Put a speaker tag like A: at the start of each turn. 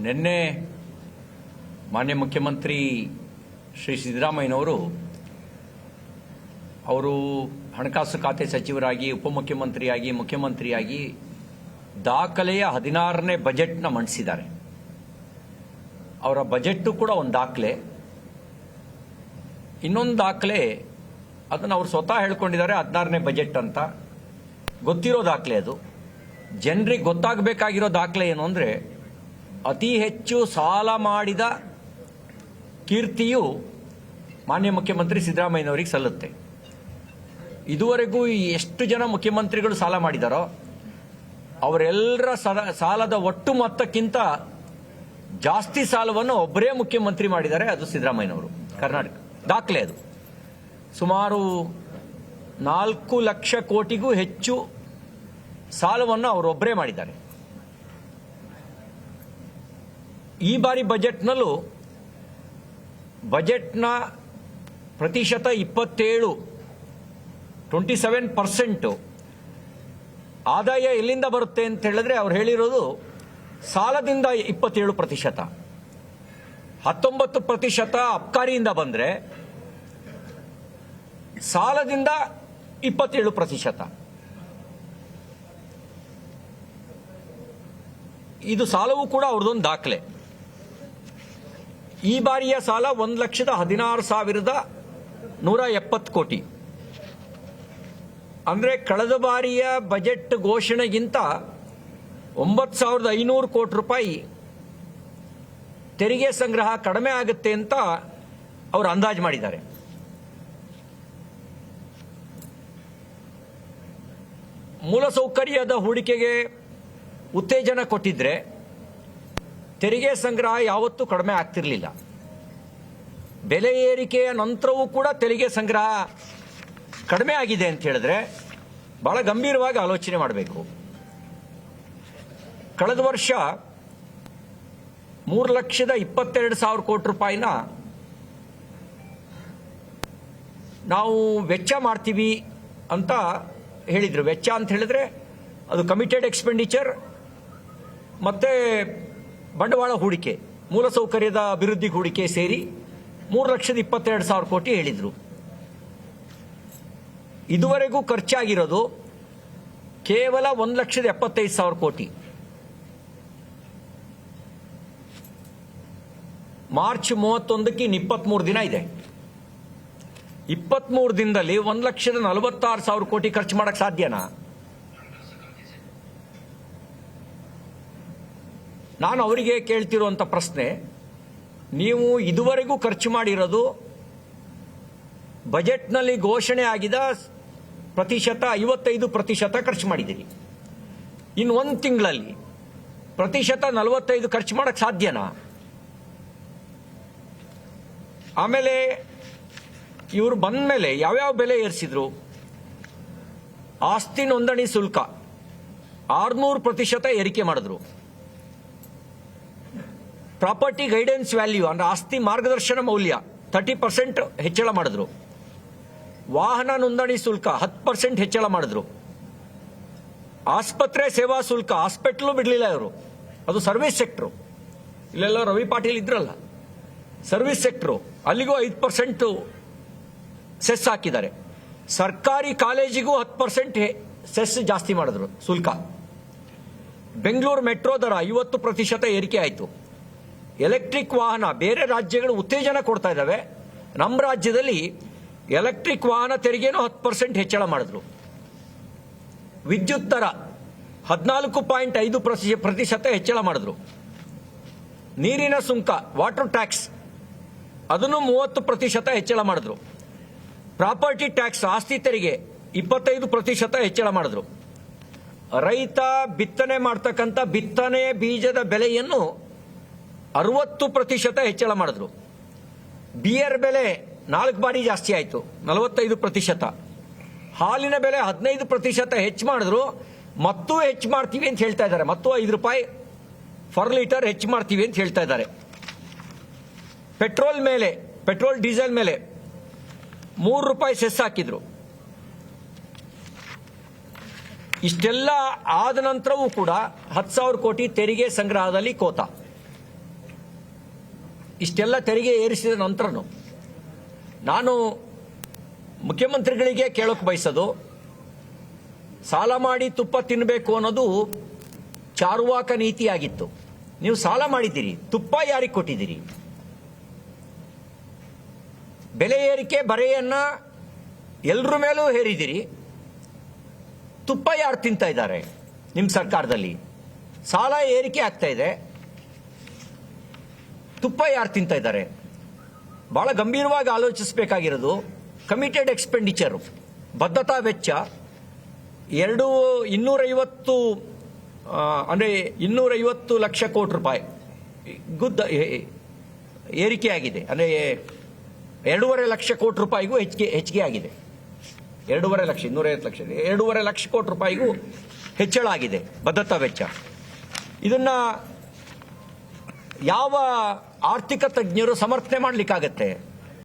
A: ನಿನ್ನೆ ಮಾನ್ಯ ಮುಖ್ಯಮಂತ್ರಿ ಶ್ರೀ ಸಿದ್ದರಾಮಯ್ಯನವರು ಅವರು ಹಣಕಾಸು ಖಾತೆ ಸಚಿವರಾಗಿ, ಉಪಮುಖ್ಯಮಂತ್ರಿಯಾಗಿ, ಮುಖ್ಯಮಂತ್ರಿಯಾಗಿ ದಾಖಲೆಯ ಹದಿನಾರನೇ ಬಜೆಟ್ನ ಮಂಡಿಸಿದ್ದಾರೆ. ಅವರ ಬಜೆಟ್ಟು ಕೂಡ ಒಂದು ದಾಖಲೆ. ಇನ್ನೊಂದು ದಾಖಲೆ, ಅದನ್ನು ಅವರು ಸ್ವತಃ ಹೇಳ್ಕೊಂಡಿದ್ದಾರೆ, ಹದಿನಾರನೇ ಬಜೆಟ್ ಅಂತ. ಗೊತ್ತಿರೋ ದಾಖಲೆ ಅದು. ಜನರಿಗೆ ಗೊತ್ತಾಗಬೇಕಾಗಿರೋ ದಾಖಲೆ ಏನು ಅಂದರೆ ಅತಿ ಹೆಚ್ಚು ಸಾಲ ಮಾಡಿದ ಕೀರ್ತಿಯು ಮಾನ್ಯ ಮುಖ್ಯಮಂತ್ರಿ ಸಿದ್ದರಾಮಯ್ಯನವರಿಗೆ ಸಲ್ಲುತ್ತೆ. ಇದುವರೆಗೂ ಎಷ್ಟು ಜನ ಮುಖ್ಯಮಂತ್ರಿಗಳು ಸಾಲ ಮಾಡಿದಾರೋ, ಅವರೆಲ್ಲರ ಸಲ- ಸಾಲದ ಒಟ್ಟು ಮೊತ್ತಕ್ಕಿಂತ ಜಾಸ್ತಿ ಸಾಲವನ್ನು ಒಬ್ಬರೇ ಮುಖ್ಯಮಂತ್ರಿ ಮಾಡಿದ್ದಾರೆ, ಅದು ಸಿದ್ದರಾಮಯ್ಯನವರು, ಕರ್ನಾಟಕ, ದಾಖಲೆ ಅದು. ಸುಮಾರು ನಾಲ್ಕು ಲಕ್ಷ ಕೋಟಿಗೂ ಹೆಚ್ಚು ಸಾಲವನ್ನು ಅವರೊಬ್ಬರೇ ಮಾಡಿದ್ದಾರೆ. ಈ ಬಾರಿ ಬಜೆಟ್ನಲ್ಲೂ ಬಜೆಟ್ನ ಪ್ರತಿಶತ ಇಪ್ಪತ್ತೇಳು ಟ್ವೆಂಟಿ ಸೆವೆನ್ ಪರ್ಸೆಂಟು ಆದಾಯ ಎಲ್ಲಿಂದ ಬರುತ್ತೆ ಅಂತ ಹೇಳಿದ್ರೆ ಅವ್ರು ಹೇಳಿರೋದು ಸಾಲದಿಂದ ಇಪ್ಪತ್ತೇಳು ಪ್ರತಿಶತ. ಹತ್ತೊಂಬತ್ತು ಪ್ರತಿಶತ ಅಬ್ಕಾರಿಯಿಂದ ಬಂದರೆ ಸಾಲದಿಂದ ಇಪ್ಪತ್ತೇಳು ಪ್ರತಿಶತ. ಇದು ಸಾಲವೂ ಕೂಡ ಅವ್ರದ್ದೊಂದು ದಾಖಲೆ. ಈ ಬಾರಿಯ ಸಾಲ ಒಂದು ಲಕ್ಷದ ಹದಿನಾರು ಸಾವಿರದ ನೂರ ಎಪ್ಪತ್ತು ಕೋಟಿ. ಅಂದರೆ ಕಳೆದ ಬಾರಿಯ ಬಜೆಟ್ ಘೋಷಣೆಗಿಂತ ಒಂಬತ್ತು ಸಾವಿರದ ಐನೂರು ಕೋಟಿ ರೂಪಾಯಿ ತೆರಿಗೆ ಸಂಗ್ರಹ ಕಡಿಮೆ ಆಗುತ್ತೆ ಅಂತ ಅವರು ಅಂದಾಜು ಮಾಡಿದ್ದಾರೆ. ಮೂಲಸೌಕರ್ಯದ ಹೂಡಿಕೆಗೆ ಉತ್ತೇಜನ ಕೊಟ್ಟಿದ್ರೆ ತೆರಿಗೆ ಸಂಗ್ರಹ ಯಾವತ್ತೂ ಕಡಿಮೆ ಆಗ್ತಿರಲಿಲ್ಲ. ಬೆಲೆ ಏರಿಕೆಯ ನಂತರವೂ ಕೂಡ ತೆರಿಗೆ ಸಂಗ್ರಹ ಕಡಿಮೆ ಆಗಿದೆ ಅಂತ ಹೇಳಿದ್ರೆ ಬಹಳ ಗಂಭೀರವಾಗಿ ಆಲೋಚನೆ ಮಾಡಬೇಕು. ಕಳೆದ ವರ್ಷ ಮೂರು ಲಕ್ಷದ ಇಪ್ಪತ್ತೆರಡು ಸಾವಿರ ಕೋಟಿ ರೂಪಾಯಿನ ನಾವು ವೆಚ್ಚ ಮಾಡ್ತೀವಿ ಅಂತ ಹೇಳಿದ್ರು. ವೆಚ್ಚ ಅಂತ ಹೇಳಿದ್ರೆ ಅದು ಕಮಿಟೆಡ್ ಎಕ್ಸ್ಪೆಂಡಿಚರ್ ಮತ್ತೆ ಬಂಡವಾಳ ಹೂಡಿಕೆ ಮೂಲಸೌಕರ್ಯದ ಅಭಿವೃದ್ಧಿ ಹೂಡಿಕೆ ಸೇರಿ ಮೂರು ಲಕ್ಷದ ಇಪ್ಪತ್ತೆರಡು ಸಾವಿರ ಕೋಟಿ ಹೇಳಿದರು. ಇದುವರೆಗೂ ಖರ್ಚಾಗಿರೋದು ಕೇವಲ ಒಂದು ಲಕ್ಷದ ಎಪ್ಪತ್ತೈದು ಸಾವಿರ ಕೋಟಿ. ಮಾರ್ಚ್ ಮೂವತ್ತೊಂದಕ್ಕೆ ಇನ್ನು ಇಪ್ಪತ್ತ್ಮೂರು ದಿನ ಇದೆ. ಇಪ್ಪತ್ತ್ಮೂರು ದಿನದಲ್ಲಿ ಒಂದು ಲಕ್ಷದ ನಲವತ್ತಾರು ಸಾವಿರ ಕೋಟಿ ಖರ್ಚು ಮಾಡೋಕ್ಕೆ ಸಾಧ್ಯನಾ? ನಾನು ಅವರಿಗೆ ಕೇಳ್ತಿರುವಂತ ಪ್ರಶ್ನೆ, ನೀವು ಇದುವರೆಗೂ ಖರ್ಚು ಮಾಡಿರೋದು ಬಜೆಟ್ನಲ್ಲಿ ಘೋಷಣೆ ಆಗಿದ ಪ್ರತಿಶತ, ಐವತ್ತೈದು ಪ್ರತಿಶತ ಖರ್ಚು ಮಾಡಿದ್ದೀರಿ. ಇನ್ನು ಒಂದು ತಿಂಗಳಲ್ಲಿ ಪ್ರತಿಶತ ನಲವತ್ತೈದು ಖರ್ಚು ಮಾಡೋಕ್ಕೆ ಸಾಧ್ಯನಾ? ಆಮೇಲೆ ಇವರು ಬಂದ ಮೇಲೆ ಯಾವ್ಯಾವ ಬೆಲೆ ಏರಿಸಿದ್ರು? ಆಸ್ತಿ ನೋಂದಣಿ ಶುಲ್ಕ ಆರುನೂರು ಪ್ರತಿಶತ ಏರಿಕೆ ಮಾಡಿದ್ರು. ಪ್ರಾಪರ್ಟಿ ಗೈಡೆನ್ಸ್ ವ್ಯಾಲ್ಯೂ, ಅಂದ್ರೆ ಆಸ್ತಿ ಮಾರ್ಗದರ್ಶನ ಮೌಲ್ಯ ತರ್ಟಿ ಪರ್ಸೆಂಟ್ ಹೆಚ್ಚಳ ಮಾಡಿದ್ರು. ವಾಹನ ನೋಂದಣಿ ಶುಲ್ಕ, ಹತ್ತು ಪರ್ಸೆಂಟ್ ಹೆಚ್ಚಳ ಮಾಡಿದ್ರು. ಆಸ್ಪತ್ರೆ ಸೇವಾ ಶುಲ್ಕ, ಹಾಸ್ಪಿಟ್ಲು ಬಿಡಲಿಲ್ಲ ಇವರು. ಅದು ಸರ್ವಿಸ್ ಸೆಕ್ಟ್ರು. ಇಲ್ಲೆಲ್ಲ ರವಿ ಪಾಟೀಲ್ ಇದ್ರಲ್ಲ. ಸರ್ವಿಸ್ ಸೆಕ್ಟ್ರು, ಅಲ್ಲಿಗೂ ಐದು ಪರ್ಸೆಂಟ್ ಸೆಸ್ ಹಾಕಿದ್ದಾರೆ. ಸರ್ಕಾರಿ ಕಾಲೇಜಿಗೂ ಹತ್ತು ಪರ್ಸೆಂಟ್ ಸೆಸ್ ಜಾಸ್ತಿ ಮಾಡಿದ್ರು ಶುಲ್ಕ. ಬೆಂಗಳೂರು ಮೆಟ್ರೋ ದರ ಐವತ್ತು ಪ್ರತಿಶತ ಏರಿಕೆ ಆಯಿತು. ಎಲೆಕ್ಟ್ರಿಕ್ ವಾಹನ, ಬೇರೆ ರಾಜ್ಯಗಳು ಉತ್ತೇಜನ ಕೊಡ್ತಾ ಇದ್ದಾವೆ. ನಮ್ಮ ರಾಜ್ಯದಲ್ಲಿ ಎಲೆಕ್ಟ್ರಿಕ್ ವಾಹನ ತೆರಿಗೆನೂ ಹತ್ತು ಪರ್ಸೆಂಟ್ ಹೆಚ್ಚಳ ಮಾಡಿದ್ರು. ವಿದ್ಯುತ್ ದರ ಹದಿನಾಲ್ಕು ಪಾಯಿಂಟ್ ಐದು ಪ್ರತಿ- ಪ್ರತಿಶತ ಹೆಚ್ಚಳ ಮಾಡಿದ್ರು. ನೀರಿನ ಸುಂಕ ವಾಟರ್ ಟ್ಯಾಕ್ಸ್ ಅದನ್ನು ಮೂವತ್ತು ಪ್ರತಿಶತ ಹೆಚ್ಚಳ ಮಾಡಿದ್ರು. ಪ್ರಾಪರ್ಟಿ ಟ್ಯಾಕ್ಸ್ ಆಸ್ತಿ ತೆರಿಗೆ ಇಪ್ಪತ್ತೈದು ಪ್ರತಿಶತ ಹೆಚ್ಚಳ ಮಾಡಿದ್ರು. ರೈತ ಬಿತ್ತನೆ ಮಾಡ್ತಕ್ಕಂಥ ಬಿತ್ತನೆ ಬೀಜದ ಬೆಲೆಯನ್ನು ಅರವತ್ತು ಪ್ರತಿಶತ ಹೆಚ್ಚಳ ಮಾಡಿದ್ರು. ಬಿಯರ್ ಬೆಲೆ ನಾಲ್ಕು ಬಾರಿ ಜಾಸ್ತಿ ಆಯಿತು, ನಲವತ್ತೈದು ಪ್ರತಿಶತ. ಹಾಲಿನ ಬೆಲೆ ಹದಿನೈದು ಪ್ರತಿಶತ ಹೆಚ್ಚು ಮಾಡಿದ್ರು, ಮತ್ತೂ ಹೆಚ್ಚು ಮಾಡ್ತೀವಿ ಅಂತ ಹೇಳ್ತಾ ಇದ್ದಾರೆ. ಮತ್ತು ಐದು ರೂಪಾಯಿ ಫರ್ ಲೀಟರ್ ಹೆಚ್ಚು ಮಾಡ್ತೀವಿ ಅಂತ ಹೇಳ್ತಾ ಇದ್ದಾರೆ. ಪೆಟ್ರೋಲ್ ಮೇಲೆ, ಪೆಟ್ರೋಲ್ ಡೀಸೆಲ್ ಮೇಲೆ ಮೂರು ರೂಪಾಯಿ ಸೆಸ್ ಹಾಕಿದ್ರು. ಇಷ್ಟೆಲ್ಲ ಆದ ನಂತರವೂ ಕೂಡ ಹತ್ತು ಸಾವಿರ ಕೋಟಿ ತೆರಿಗೆ ಸಂಗ್ರಹದಲ್ಲಿ ಕೋತ. ಇಷ್ಟೆಲ್ಲ ತೆರಿಗೆ ಏರಿಸಿದ ನಂತರನು ನಾನು ಮುಖ್ಯಮಂತ್ರಿಗಳಿಗೆ ಕೇಳೋಕೆ ಬಯಸೋದು, ಸಾಲ ಮಾಡಿ ತುಪ್ಪ ತಿನ್ನಬೇಕು ಅನ್ನೋದು ಚಾರುವಾಕ ನೀತಿಯಾಗಿತ್ತು. ನೀವು ಸಾಲ ಮಾಡಿದ್ದೀರಿ, ತುಪ್ಪ ಯಾರಿಗೆ ಕೊಟ್ಟಿದ್ದೀರಿ? ಬೆಲೆ ಏರಿಕೆ ಬರೆಯನ್ನ ಎಲ್ಲರ ಮೇಲೂ ಹೇರಿದ್ದೀರಿ. ತುಪ್ಪ ಯಾರು ತಿಂತಾ ಇದ್ದಾರೆ ನಿಮ್ಮ ಸರ್ಕಾರದಲ್ಲಿ? ಸಾಲ ಏರಿಕೆ ಆಗ್ತಾ ಇದೆ. ತುಪ್ಪ ಯಾರು ತಿಂತ ಇದ್ದಾರೆ? ಬಹಳ ಗಂಭೀರವಾಗಿ ಆಲೋಚಿಸಬೇಕಾಗಿರೋದು ಕಮಿಟೆಡ್ ಎಕ್ಸ್ಪೆಂಡಿಚರು ಬದ್ಧತಾ ವೆಚ್ಚ. ಎರಡು ಇನ್ನೂರೈವತ್ತು ಅಂದರೆ ಇನ್ನೂರೈವತ್ತು ಲಕ್ಷ ಕೋಟಿ ರೂಪಾಯಿ. ಗುದ್ದ ಏರಿಕೆಯಾಗಿದೆ. ಅಂದರೆ ಎರಡೂವರೆ ಲಕ್ಷ ಕೋಟಿ ರೂಪಾಯಿಗೂ ಹೆಚ್ಚಿಗೆ ಹೆಚ್ಚಿಗೆ ಆಗಿದೆ. ಎರಡೂವರೆ ಲಕ್ಷ, ಇನ್ನೂರೈವತ್ತು ಲಕ್ಷ, ಎರಡೂವರೆ ಲಕ್ಷ ಕೋಟಿ ರೂಪಾಯಿಗೂ ಹೆಚ್ಚಳ ಆಗಿದೆ ಭದ್ರತಾ ವೆಚ್ಚ. ಇದನ್ನ ಯಾವ ಆರ್ಥಿಕ ತಜ್ಞರು ಸಮರ್ಥನೆ ಮಾಡಲಿಕ್ಕಾಗತ್ತೆ?